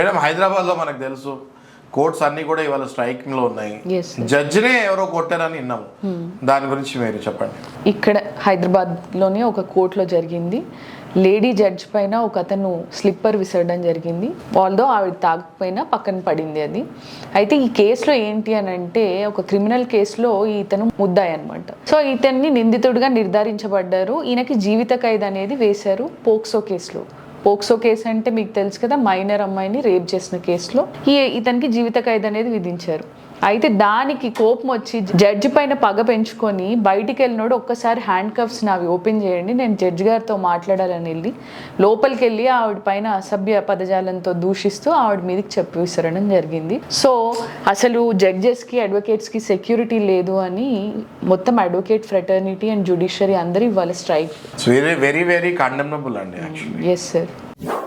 Madam హైదరాబాద్లో మనకు తెలుసు కోర్ట్స్ అన్ని కూడా ఇవాళ స్ట్రైకింగ్లో ఉన్నాయి. జడ్జినే ఎవరో కొట్టారని విన్నాము. దాని గురించి మీరు చెప్పండి. ఇక్కడ హైదరాబాద్లోనే ఒక కోర్టులో జరిగింది. లేడీ జడ్జ్ పైన ఒక అతను స్లిప్పర్ విసరడం జరిగింది. ఆల్దో ఆవిడ తాగకపోయినా పక్కన పడింది అది. అయితే ఈ కేసులో ఏంటి అని అంటే ఒక క్రిమినల్ కేసులో ఇతను ముద్దాయి అనమాట సో ఇతన్ని నిందితుడిగా నిర్ధారించబడ్డారు. ఈయనకి జీవిత ఖైదు అనేది వేశారు పోక్సో కేసులో. పోక్సో కేసు అంటే మీకు తెలుసు కదా మైనర్ అమ్మాయిని రేప్ చేసిన కేసులో. ఈ ఇతనికి జీవిత ఖైదు అనేది విధించారు. అయితే దానికి కోపం వచ్చి జడ్జి పైన పగ పెంచుకొని బయటికి వెళ్ళినోడు ఒక్కసారి హ్యాండ్ కఫ్స్ నావి ఓపెన్ చేయండి నేను జడ్జి గారితో మాట్లాడాలని వెళ్ళి లోపలికి వెళ్ళి ఆవిడ పైన అసభ్య పదజాలంతో దూషిస్తూ ఆవిడ మీదకి చెప్పి విసరడం జరిగింది. సో అసలు జడ్జెస్కి అడ్వకేట్స్కి సెక్యూరిటీ లేదు అని మొత్తం అడ్వకేట్ ఫ్రెటర్నిటీ అండ్ జ్యుడిషియరీ అందరూ ఇవాళ స్ట్రైక్ వెరీ వెరీ కండెమ్నబుల్ అండి యాక్చువల్లీ ఎస్ సార్